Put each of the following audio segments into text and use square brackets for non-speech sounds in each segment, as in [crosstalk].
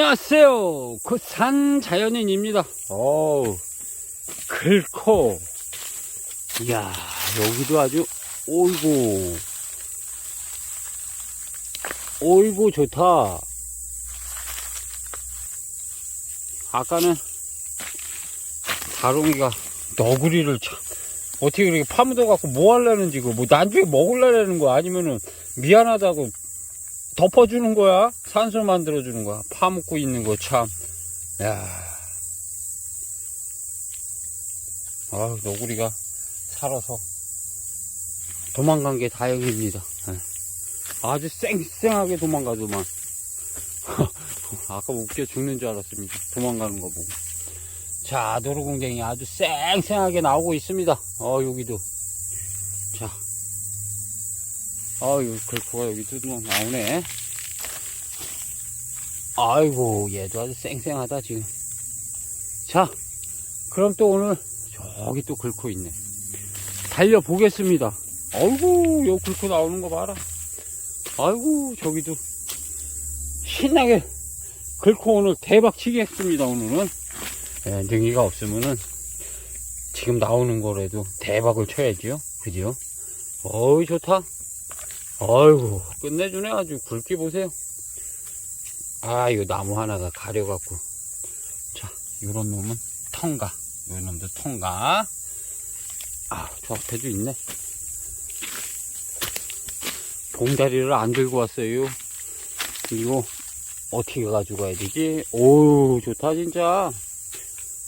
안녕하세요. 그산 자연인입니다. 어우, 글코. 이야, 여기도 아주, 오이고. 오이고, 좋다. 아까는 다롱이가 너구리를 참, 어떻게 그렇게 파묻어갖고 뭐 하려는지, 그, 뭐, 나중에 먹으려는 거 아니면은 미안하다고 덮어주는 거야. 산소 만들어주는 거야. 파묻고 있는 거 참. 야. 아, 너구리가 살아서 도망간 게 다행입니다. 예. 아주 쌩쌩하게 도망가더만. [laughs] 아까 웃겨 죽는 줄 알았습니다. 도망가는 거 보고. 자, 도로공댕이 아주 쌩쌩하게 나오고 있습니다. 어, 여기도. 자, 아유, 글코가 여기도 뭐 나오네. 아이고, 얘도 아주 쌩쌩하다, 지금. 자, 그럼 또 오늘, 저기 또 글코 있네. 달려보겠습니다. 아이고, 요 글코 나오는 거 봐라. 아이고, 저기도. 신나게 글코 오늘 대박 치겠습니다, 오늘은. 예, 능이가 없으면은, 지금 나오는 거라도 대박을 쳐야지요. 그죠? 어이, 좋다. 아이고 끝내주네 아주 굵기 보세요 아 이거 나무 하나가 가려갖고. 자 요런 놈은 통가. 요 놈도 통가. 아 저 앞에도 있네. 봉다리를 안 들고 왔어요. 이거 어떻게 가지고 가야 되지? 오 좋다 진짜.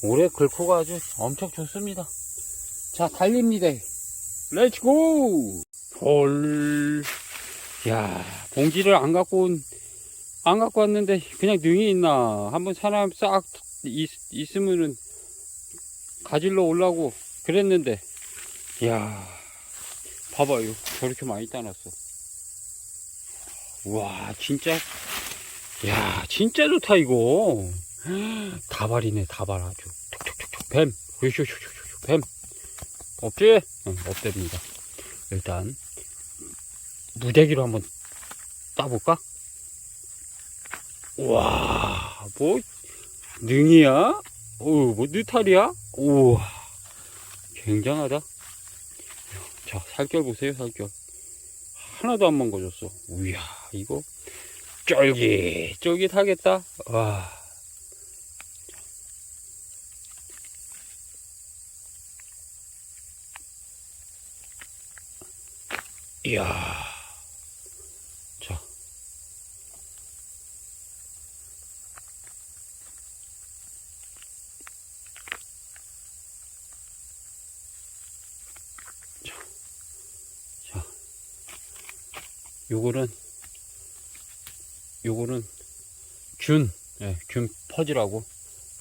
올해 글코가 아주 엄청 좋습니다. 자 달립니다. 렛츠고 헐. 야, 봉지를 안 갖고 온, 안 갖고 왔는데, 그냥 능이 있나. 한번 사람 싹 있, 있으면은, 가질러 오려고 그랬는데, 야 봐봐요. 저렇게 많이 따놨어. 와, 진짜, 야, 진짜 좋다, 이거. [gasps] 다발이네, 다발 아주. 톡톡톡톡, 뱀. 으쇼쇼쇼쇼, 뱀. 없지? 응, 없답니다. 일단, 무대기로 한번 따볼까? 와, 뭐, 능이야? 오, 뭐, 느탈이야? 우와, 굉장하다. 자, 살결 보세요, 살결. 하나도 안 망가졌어. 우야, 이거, 쫄깃, 쫄깃하겠다. 와. 이야. 요거는, 요거는 균, 예, 균 퍼지라고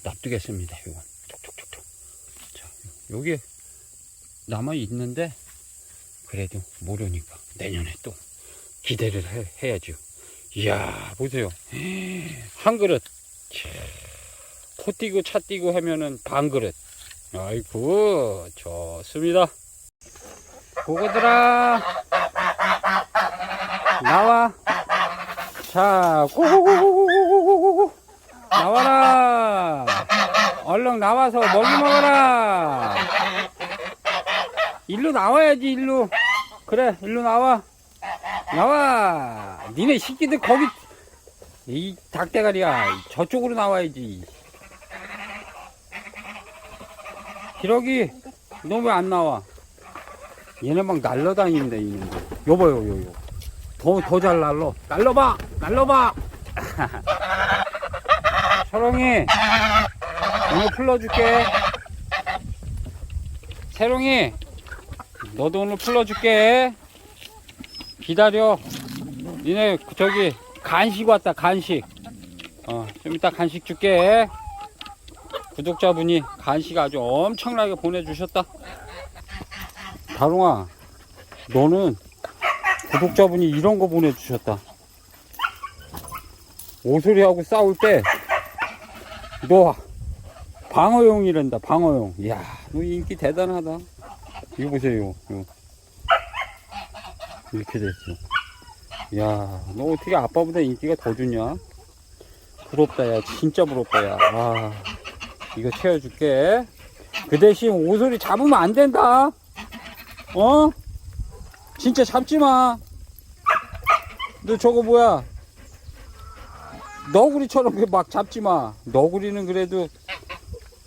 놔두겠습니다. 요건. 톡톡톡톡. 자, 여기 남아 있는데, 그래도 모르니까 내년에 또 기대를 해, 야죠 이야 보세요 [gasps] 한 그릇 코 띄고 차 띄고 하면은 반 그릇 아이고 좋습니다 고거들아 나와. 자 고고고고고고고고 나와라. 얼른 나와서 먹이 먹어라. 일로 나와야지 일로. 그래 일로 나와. 나와. 니네 새끼들 거기 이 닭대가리야. 저쪽으로 나와야지. 기러기 너 왜 안 나와? 얘네 막 날라다니는데 있는데 여봐요 요요 더더잘 날러 날러봐 날러봐 철롱이 오늘 풀러줄게 세롱이 너도 오늘 풀러줄게. 기다려. 니네 저기 간식 왔다 간식. 어, 좀 이따 간식 줄게. 구독자분이 간식 아주 엄청나게 보내주셨다. 다롱아, 너는 구독자분이 이런 거 보내주셨다. 오소리하고 싸울 때, 너 방어용이란다, 방어용. 이야, 너 인기 대단하다. 이거 보세요. 이거. 이렇게 됐어. 야, 너 어떻게 아빠보다 인기가 더 좋냐? 부럽다, 야. 진짜 부럽다, 야. 아, 이거 채워줄게. 그 대신 오소리 잡으면 안 된다. 어? 진짜 잡지 마. 너 저거 뭐야? 너구리처럼 그막 잡지 마. 너구리는 그래도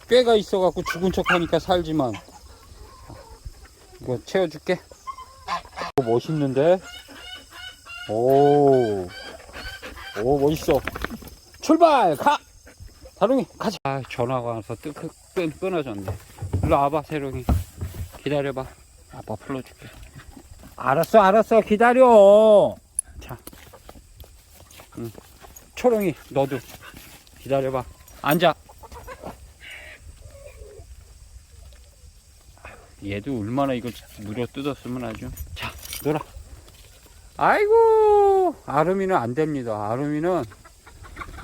꾀가 있어갖고 죽은 척 하니까 살지만. 이거 채워줄게. 오, 멋있는데? 오. 오, 멋있어. 출발! 가! 다롱이, 가자. 아, 전화가 와서 뜨, 끊, 끊어졌네. 일로 와봐, 세롱이. 기다려봐. 아빠 풀어줄게. 알았어, 알았어. 기다려. 자. 응. 초롱이, 너도. 기다려봐. 앉아. 얘도 얼마나 이걸 물어 뜯었으면 아주. 자, 놀아. 아이고, 아름이는 안 됩니다. 아름이는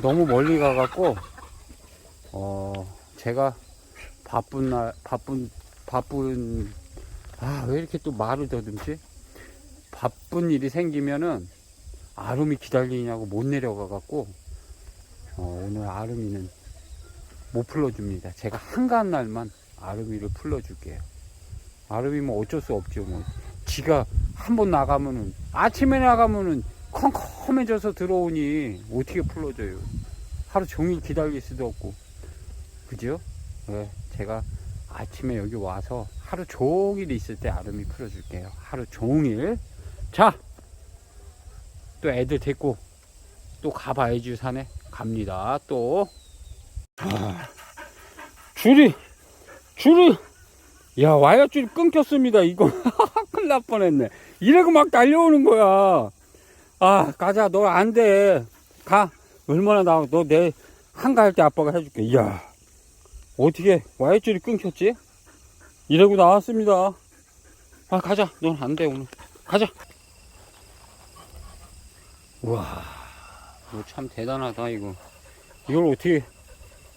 너무 멀리 가갖고, 어, 제가 바쁜 날, 바쁜, 바쁜, 아, 왜 이렇게 또 말을 더듬지? 바쁜 일이 생기면은 아름이 기다리냐고 못 내려가 갖고, 어, 오늘 아름이는 못 풀어줍니다. 제가 한가한 날만 아름이를 풀어줄게요. 아름이 뭐 어쩔 수 없죠. 뭐. 지가 한 번 나가면은, 아침에 나가면은 컴컴해져서 들어오니 어떻게 풀어줘요. 하루 종일 기다릴 수도 없고. 그죠? 네, 제가 아침에 여기 와서 하루 종일 있을 때 아름이 풀어줄게요. 하루 종일. 자! 또 애들 데리고 또 가봐야지 산에. 갑니다. 또. 아, 줄이, 줄이, 야, 와이어 줄이 끊겼습니다. 이거. [laughs] 큰일 날 뻔했네. 이래고 막 달려오는 거야. 아, 가자. 너 안 돼. 가. 얼마나 나, 너내 한가할 때 아빠가 해줄게. 이야. 어떻게 와이어 줄이 끊겼지? 이러고 나왔습니다. 아, 가자. 넌 안 돼, 오늘. 가자. 우와. 이거 참 대단하다, 이거. 이걸 어떻게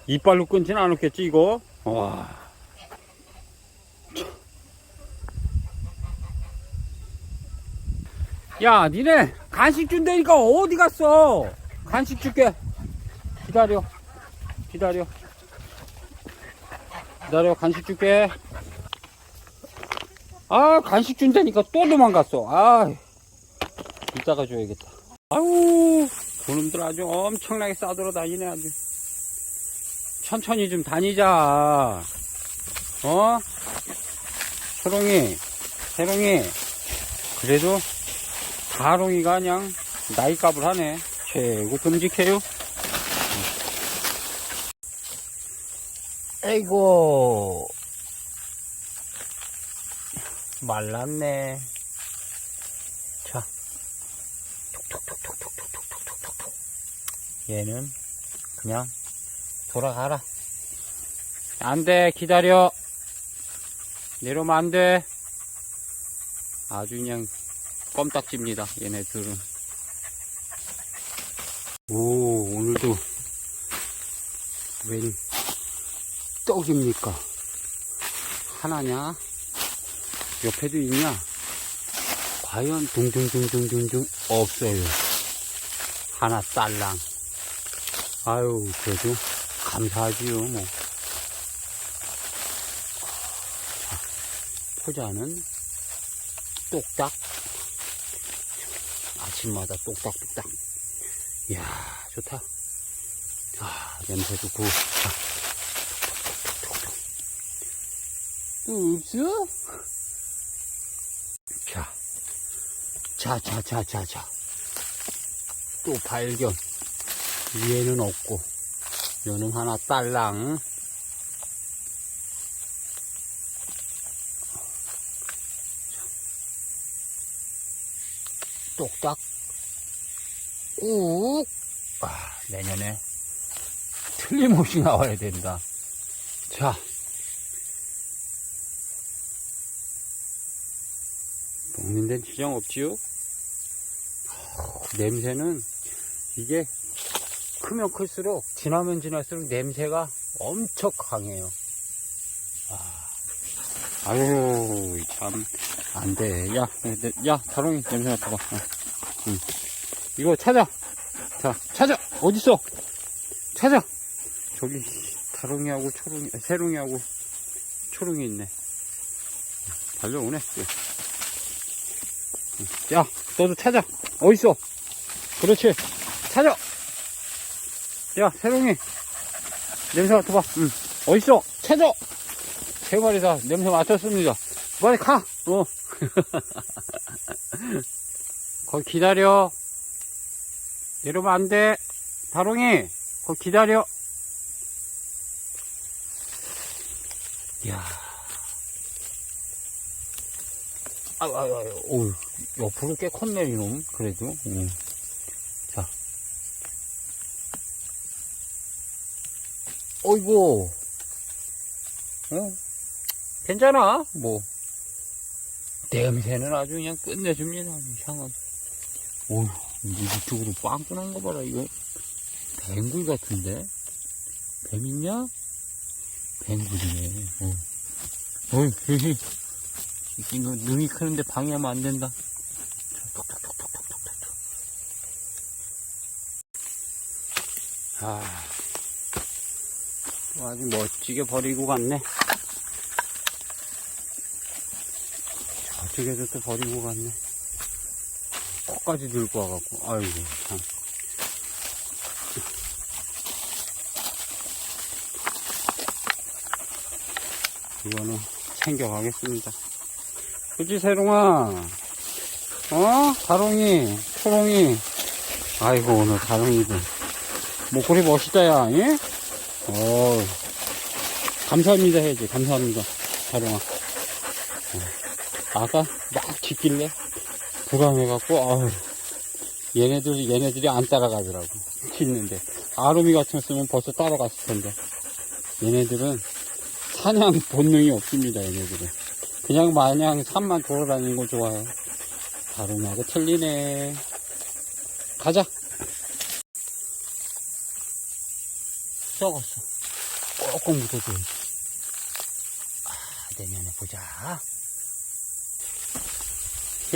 이빨로 끊진 않았겠지, 이거? 와. 야, 니네 간식 준다니까 어디 갔어? 간식 줄게. 기다려. 기다려. 기다려, 간식 줄게. 아, 간식 준다니까 또 도망갔어. 아, 이따가 줘야겠다. 아유, 그놈들 아주 엄청나게 싸돌아 다니네, 아주. 천천히 좀 다니자. 어? 초롱이, 해롱이. 그래도 다롱이가 그냥 나이값을 하네. 최고 듬직해요. 아이고. 말랐네. 얘는 그냥 돌아가라. 안 돼, 기다려. 내려오면 안 돼. 아주 그냥 껌딱지입니다, 얘네들은. 오, 오늘도 웬 떡입니까? 하나냐? 옆에도 있냐? 과연 둥둥둥둥둥둥 없어요. 하나 딸랑. 아유, 그래도 감사하지요, 뭐. 자, 포자는 똑딱. 아침마다 똑딱똑딱. 이야, 좋다. 아, 냄새 좋고. 자, 또 없어? 자, 자, 자, 자, 자, 자. 또 발견. 위에는 없고, 요는 하나 딸랑. 똑딱. 꾹. 아, 내년에 틀림없이 나와야 된다. 자. 먹는 데는 지장 없지요? 어, 냄새는 이게 크면 클수록 지나면 지날수록 냄새가 엄청 강해요. 아, 아유 참 안돼. 야, 내- 야 다롱이 냄새 맡아봐. 어, 응. 이거 찾아. 자, 찾아. 어딨어? 찾아! 저기, 다롱이하고 초롱이, 아, 새롱이하고 초롱이 있네. 달려오네. 예. 야, 너도 찾아. 어딨어? 그렇지. 찾아! 야, 새롱이. 냄새 맡아봐. 응. 어딨어? 찾아! 세 마리 다 냄새 맡았습니다. 빨리 가! 어. [laughs] 거기 기다려. 내려오면 안 돼. 다롱이, 거기 기다려. 이야. 아유, 아유, 아유, 어우, 옆으로 꽤 컸네, 이놈. 그래도. 응. 어이구. 어? 괜찮아, 뭐. 냄새는 아주 그냥 끝내줍니다, 향은. 어휴, 이쪽으로 빵꾸난 거 봐라, 이거. 뱅굴 같은데? 뱀 있냐? 뱅굴이네, 어. 어이, 히히. 이거 눈이 크는데 방해하면 안 된다. 톡톡톡톡톡톡톡. 아, 아주 멋지게 버리고 갔네. 저쪽에도 또 버리고 갔네. 코까지 들고 와갖고, 아이고, 참. 이거는 챙겨가겠습니다. 그치, 세롱아? 어? 다롱이, 초롱이. 아이고, 오늘 다롱이들. 목걸이 멋있다, 야, 예? 어 감사합니다 해야지, 감사합니다. 다롱아. 아까 막 짖길래 불안해갖고 아우. 얘네들 얘네들이 안 따라가더라고 짖는데. 아로미 같았으면 벌써 따라갔을 텐데. 얘네들은 사냥 본능이 없습니다 얘네들은. 그냥 마냥 산만 돌아다니는 거 좋아해 다름하고 틀리네. 가자 썩었어 꼭꼭 묻어줘야지 아 내년에 보자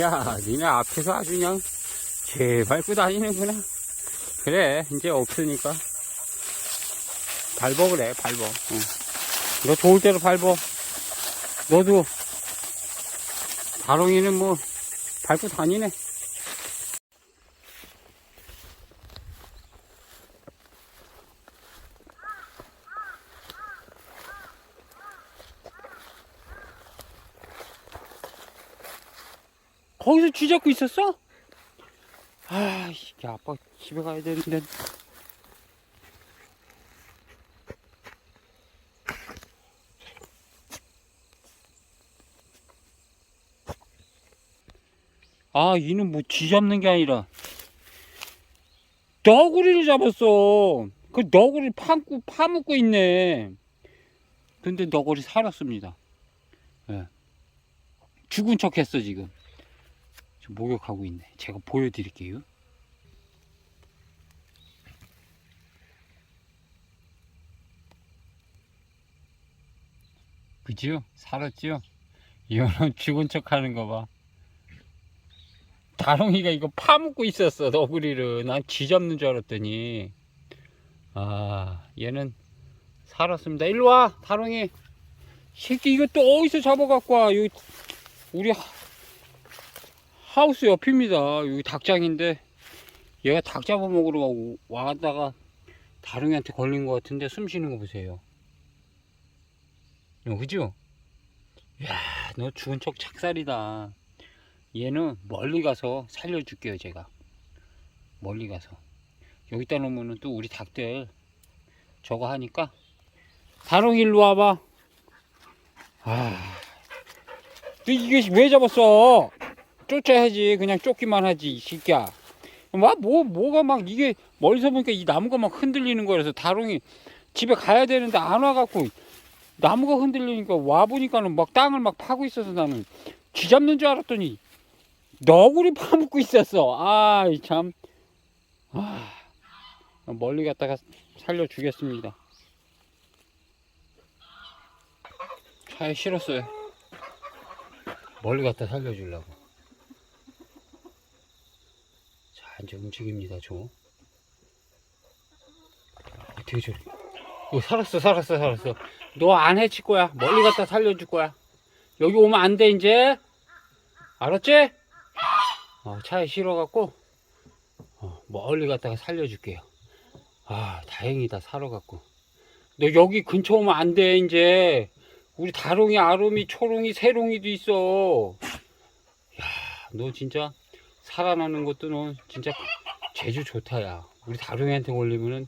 야, 니네 앞에서 아주 그냥 제밟고 다니는구나. 그래, 이제 없으니까. 밟어, 그래, 밟어. 응. 너 좋을 대로 밟어. 너도, 다롱이는 뭐, 밟고 다니네. 거기서 쥐 잡고 있었어? 아, 이게 아빠 집에 가야 되는데. 아, 이는 뭐 쥐 잡는 게 아니라 너구리를 잡았어. 그 너구리 파묻고, 파묻고 있네. 근데 너구리 살았습니다. 예. 죽은 척 했어, 지금. 지금 목욕하고 있네. 제가 보여드릴게요. 그지요? 살았지요? 이거는 죽은 척 하는 거 봐. 다롱이가 이거 파묻고 있었어, 너구리를. 난 쥐 잡는 줄 알았더니. 아, 얘는 살았습니다. 일로 와, 다롱이. 새끼, 이거 또 어디서 잡아갖고 와. 여기, 우리 하우스 옆입니다. 여기 닭장인데 얘가 닭 잡아먹으러 와- 와다가 다롱이한테 걸린 것 같은데 숨 쉬는 거 보세요. 어, 그죠? 야, 너 죽은 척 착살이다. 얘는 멀리 가서 살려줄게요, 제가. 멀리 가서. 여기다 놓으면 또 우리 닭들 저거 하니까 다롱이 일로 와봐. 아, 너 이게 왜 잡았어? 쫓아야지 그냥 쫓기만 하지 이 새끼야. 막뭐 뭐가 막 이게 멀리서 보니까 이 나무가 막 흔들리는 거라서 다롱이 집에 가야 되는데 안 와갖고 나무가 흔들리니까 와 보니까는 막 땅을 막 파고 있어서 나는 쥐 잡는 줄 알았더니 너구리 [laughs] 파묻고 있었어. 아이 참. 아, 멀리 갔다가 살려주겠습니다. 차에 실었어요. 멀리 갔다 살려주려고 자, 이제 움직입니다, 저. 어떻게 저래? 어, 살았어, 살았어, 살았어. 너 안 해칠 거야. 멀리 갖다 살려줄 거야. 여기 오면 안 돼, 이제. 알았지? 어, 차에 실어갖고, 어, 멀리 갖다가 살려줄게요. 아, 다행이다, 살아갖고. 너 여기 근처 오면 안 돼, 이제. 우리 다롱이, 아롱이, 초롱이, 새롱이도 있어. 야, 너 진짜 살아나는 것도 너 진짜 제주 좋다, 야. 우리 다롱이한테 걸리면은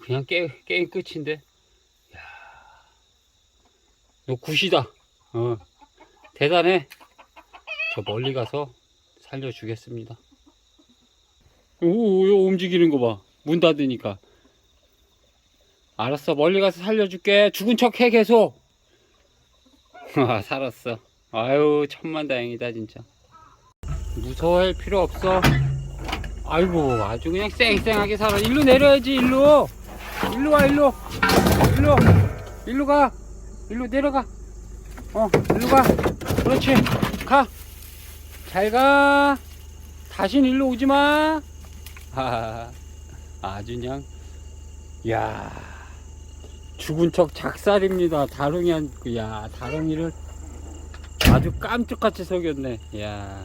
그냥 게, 게임 끝인데. 야, 너 굿이다. 어, 대단해. 저 멀리 가서 살려주겠습니다. 오, 오, 움직이는 거 봐. 문 닫으니까. 알았어, 멀리 가서 살려줄게. 죽은 척 해, 계속. [laughs] 아, 살았어. 아유, 천만 다행이다, 진짜. 무서워할 필요 없어. 아이고, 아주 그냥 쌩쌩하게 살아. 일로 내려야지, 일로. 일로 와, 일로. 일로. 일로 가. 일로 내려가. 어, 일로 가. 그렇지. 가. 잘 가. 다신 일로 오지 마. 아, 아주 그냥, 야 죽은 척 작살입니다. 다롱이 한, 야 다롱이를 아주 깜짝같이 속였네. 야